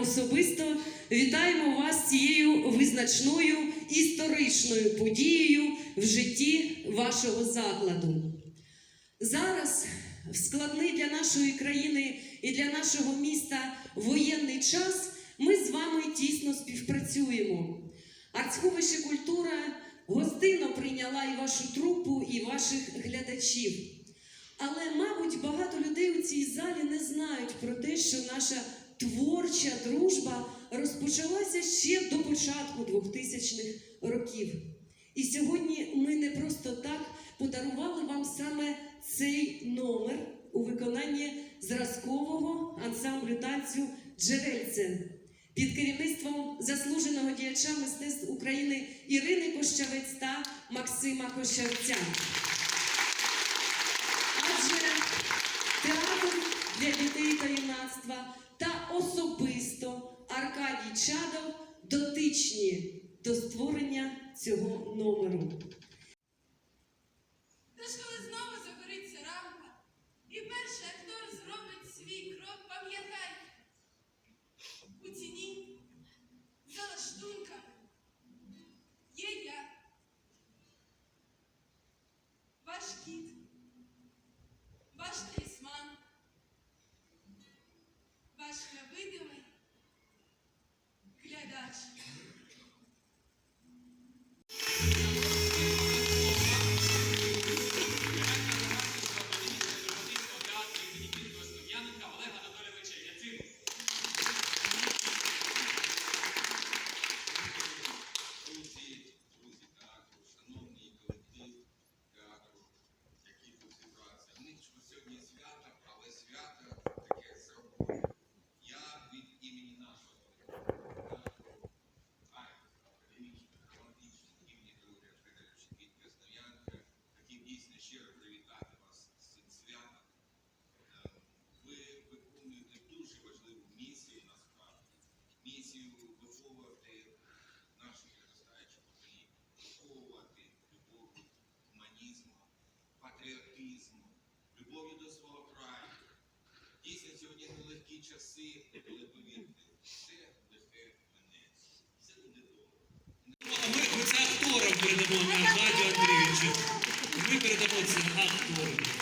особисто вітаємо вас цією визначною історичною подією в житті вашого закладу. Зараз в складний для нашої країни і для нашого міста воєнний час ми з вами тісно співпрацюємо. Артсховище культура гостинно прийняла і вашу трупу, і ваших глядачів. Але, мабуть, багато людей у цій залі не знають про те, що наша творча дружба розпочалася ще до початку 2000-х років. І сьогодні ми не просто так подарували вам саме цей номер у виконанні зразкового ансамблю танцю Джерельце під керівництвом заслуженого діяча мистецтв України Ірини Кощавець та Максима Кощавця. Адже театр для дітей та юнацтва та особисто Аркадій Чадов дотичні до створення цього номеру. Нелегкі були повірте, все легке мене, все буде добре. А ми, це акторам передамо на Радіо Андрійовичу. Ми передамо це акторам.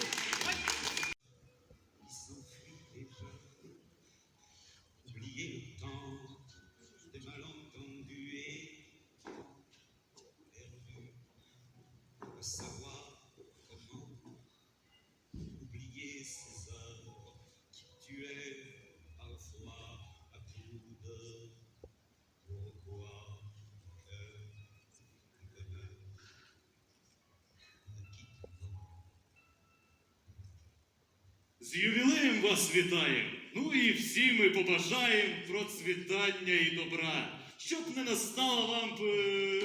З ювілеєм вас вітаємо! Ну і всі ми побажаємо процвітання і добра, щоб не настала вам е,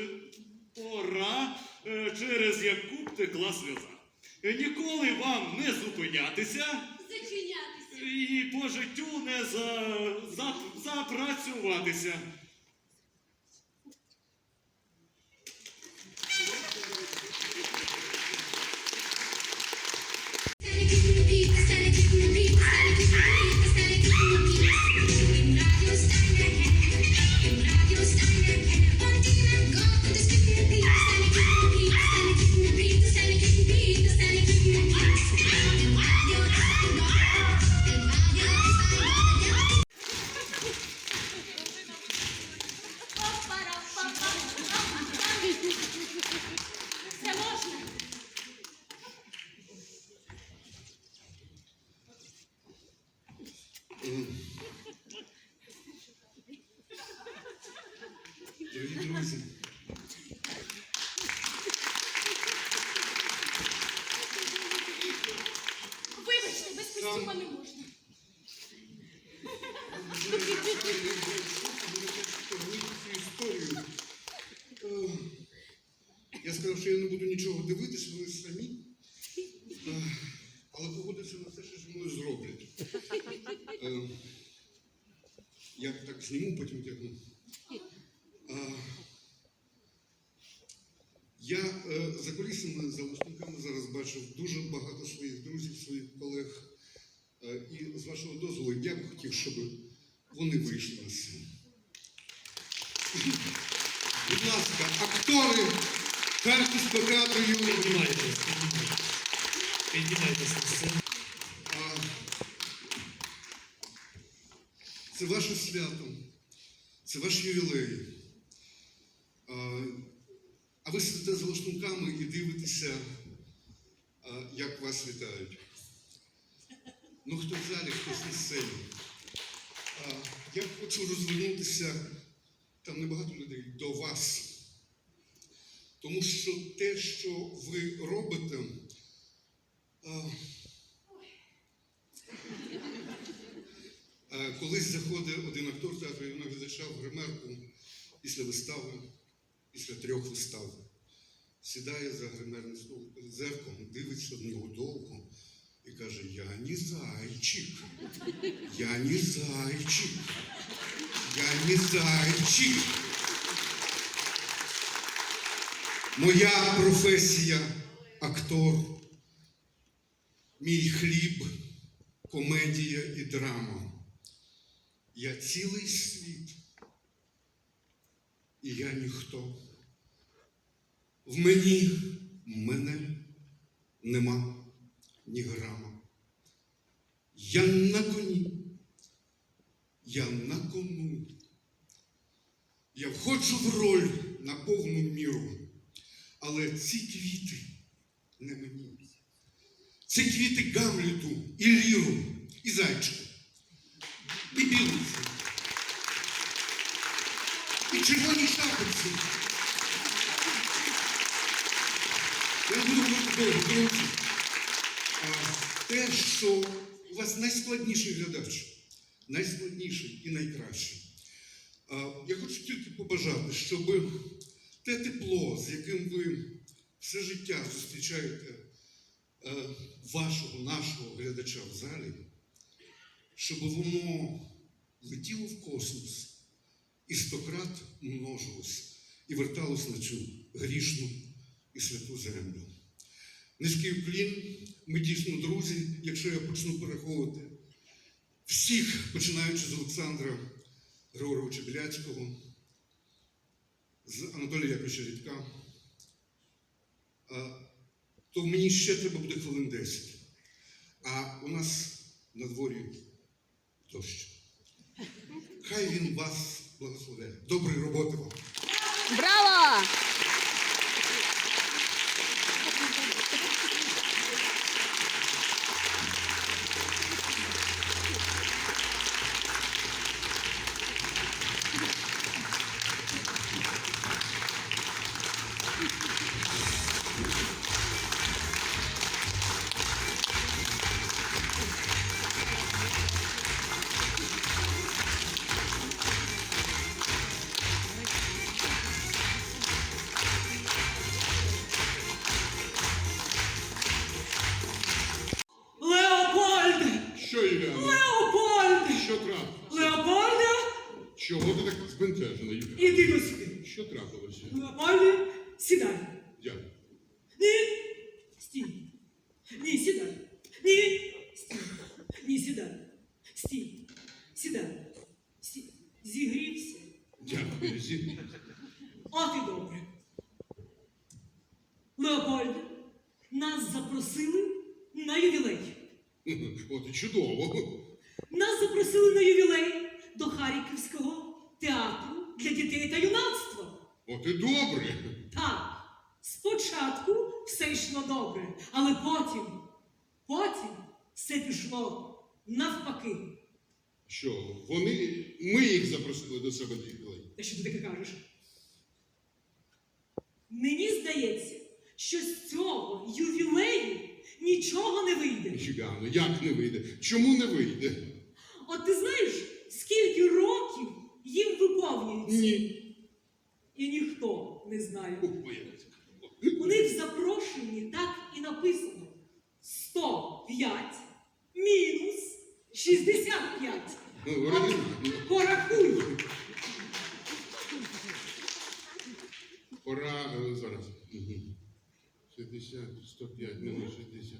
пора, е, через яку б текла сльоза. Е, Ніколи вам не зупинятися Зачинятися. і по життю не за, за, запрацюватися. Дорогі друзі, Вибачте, без костюма не можна. Я сказав, що я не буду нічого дивитися, вони самі. Але погодиться на те, що зі мною зроблять. Е, Я так зніму, потім тягну. Е, Я е, за кулісами, за лаштунками зараз бачив дуже багато своїх друзів, своїх колег. Е, І з вашого дозволу я б хотів, щоб вони вийшли на сцену. Будь ласка, актори Харківського театру піднімайтесь. Піднімайтесь на сцену. Це ваше свято, це ваш ювілей. Ви сидите за лаштунками і дивитеся, як вас вітають. Ну, хто в залі, хтось на сцені. Я хочу розвернутися, там небагато людей, до вас. Тому що те, що ви робите, Колись заходить один актор театру юного глядача в гримерку після вистави, після трьох вистав. Сідає за гримерний стол зеркалом, дивиться в нього довго і каже: Я не зайчик, я не зайчик, я не зайчик. Моя професія актор, мій хліб, комедія і драма. Я цілий світ. І я ніхто. В мені мене нема ні грама. Я на коні. Я на кону. Я входжу в роль на повну міру. Але ці квіти не мені. Це квіти Гамлету і Ліру, і зайчику і білиці, і червоні шапочці. Друзі. А, Те, що у вас найскладніший глядач, найскладніший і найкращий. Я хочу тільки побажати, щоб те тепло, з яким ви все життя зустрічаєте вашого, нашого глядача в залі, щоб воно летіло в космос і стократ множилось і верталось на цю грішну і святу землю. Низький уклін, ми дійсно друзі, якщо я почну перераховувати всіх, починаючи з Олександра Григоровича Біляцького, з Анатолія Яковича Рідка, то мені ще треба буде хвилин 10. А у нас на дворі дощ. Хай він вас благословляє. Доброї роботи вам. Браво! Стій. Сідай. Стій. Зігрівся. Дякую. Зі- От і добре. Леопольде, нас запросили на ювілей. От і чудово. Нас запросили на ювілей до Харківського театру для дітей та юнацтва. От і добре. Так, спочатку все йшло добре, але потім, потім все пішло навпаки. Що, вони, ми їх запросили до себе ювілей. Та що ти таке кажеш? Мені здається, що з цього ювілею нічого не вийде. Юліано, як не вийде? Чому не вийде? От ти знаєш, скільки років їм виповнюється? Ні. І ніхто не знає. У них в запрошенні так і написано 105 мінус 65. Ну, От ну, порахуй. Пора е, зараз. Мгм. 60, 105, мінус 60.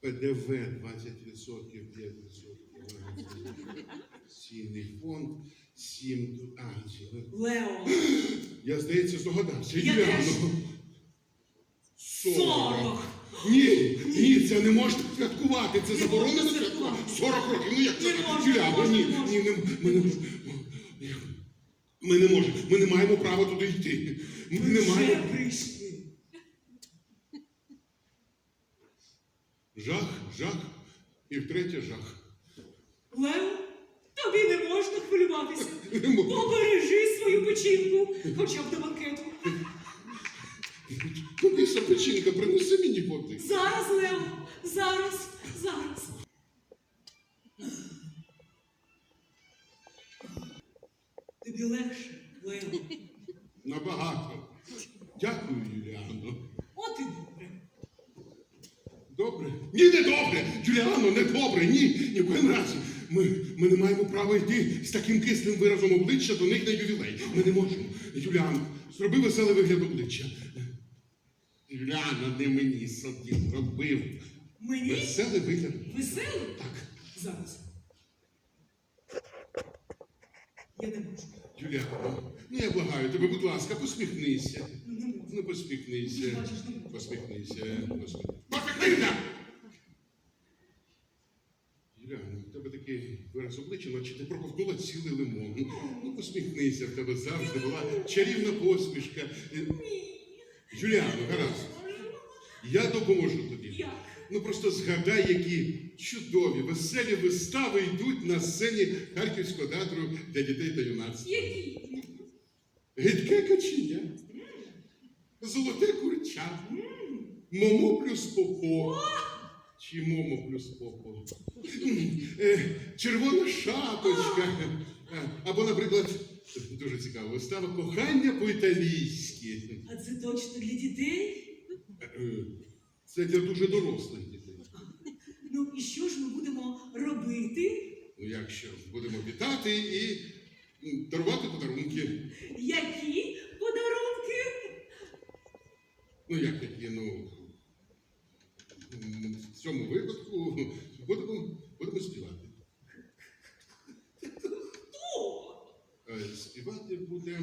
ПДВ 20%, 5%, цінний фонд, 7, а. Лео, Я, здається, здогадався. Я теж. 40. 40. Ні, ні, це не можна святкувати, це Не заборонено святкувати. святкувати. 40 років, ну як це Не так? можна, Юліано, не ні, можна, ні, не, ми не можемо. Ми не можемо, ми не маємо права туди йти. Ми не маємо. прийшли. Жах, жах і втретє жах. Лео, тобі не можна хвилюватися. Не можна. Побережи свою печінку, хоча б до банкету. Кудися печінка, принеси мені води. Зараз, зараз. Тобі легше, Лео. Набагато. Дякую, Юліано. От і добре. Добре? Ні, не добре! Юліано, не добре! Ні, ні в коєму разі. Ми, ми не маємо права йти з таким кислим виразом обличчя до них на ювілей. Ми не можемо. Юліано, зроби веселий вигляд обличчя. Юліано, не мені собі зробив. Мені Веселий вигляд. весело? Так, Зараз. Я не можу. Юліано, ну я благаю тебе, будь ласка, посміхнися. Ну, не можу. Ну, посміхнися. Бачиш, не можу. Посміхнися. Посміхнися. Посміхнися! Юляна, в тебе такий вираз обличчя, наче ти проковтнула цілий лимон. Ну, посміхнися, в тебе завжди була чарівна посмішка. Е, Юліано, гаразд. Я допоможу тобі. Як? Ну просто згадай, які чудові, веселі вистави йдуть на сцені Харківського театру для дітей та юнацтва. Які? Гидке каченя, золоте курча, момо плюс попо. Чи момо плюс попо. Е, Червона шапочка. Е, Або, наприклад, дуже цікава вистава Кохання по-італійськи. А це точно для дітей? Це для дуже дорослих дітей. Ну і що ж ми будемо робити? Ну, як що, будемо вітати і дарувати подарунки. Які подарунки? Ну, як такі, ну. м, В цьому випадку будемо, будемо співати. Хто? Е, Співати буде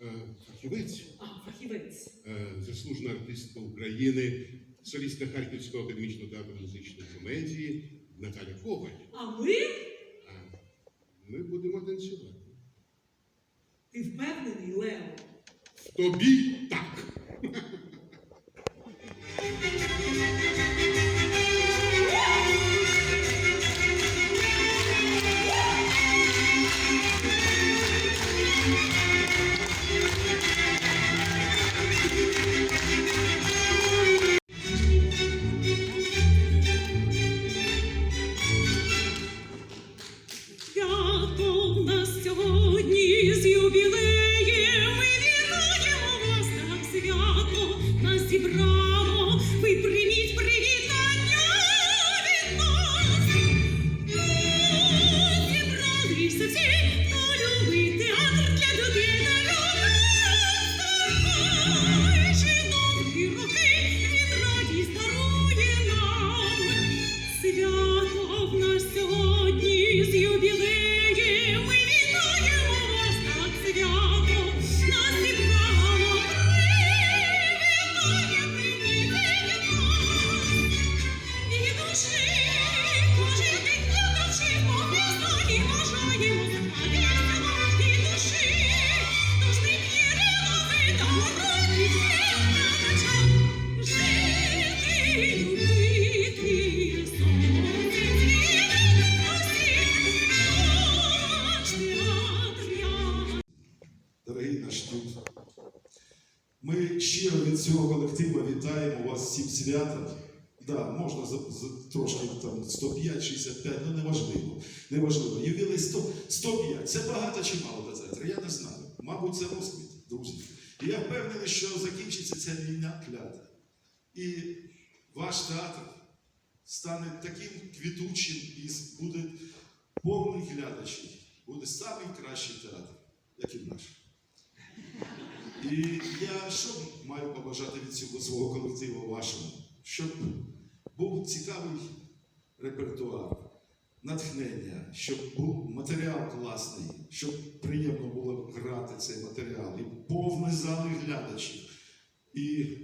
е, фахівець, А, фахівець. е, заслужена артистка України, солістка Харківського академічного театру музичної комедії Наталя Коваль. А ми? А ми будемо танцювати. Ти впевнений, Лео? В тобі так. Це багато чи мало казати? Я не знаю. Мабуть, це розквіт, друзі. І я впевнений, що закінчиться ця війна клята. І ваш театр стане таким квітучим і буде повний глядачів. Буде самий кращий театр, як і наш. І я що маю побажати від цього свого колективу вашому? Щоб був цікавий репертуар, натхнення, щоб був матеріал класний, щоб приємно було грати цей матеріал, і повний зали глядачів, і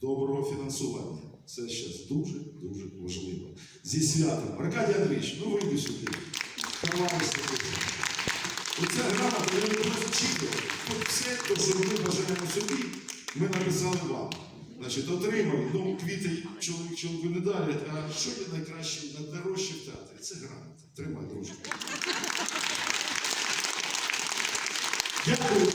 доброго фінансування. Це зараз дуже-дуже важливо. Зі святом. Аркадій Андрійович, ну вийди сюди. Оця грамота, я не читав. Тут все, те, що ми бажаємо собі, ми написали вам. Значить, отримав, ну, квіти чоловік чоловіку не дарять, а що є найкраще, найдорожче в театрі? Це грамота. Тримай, дружку. Дякую.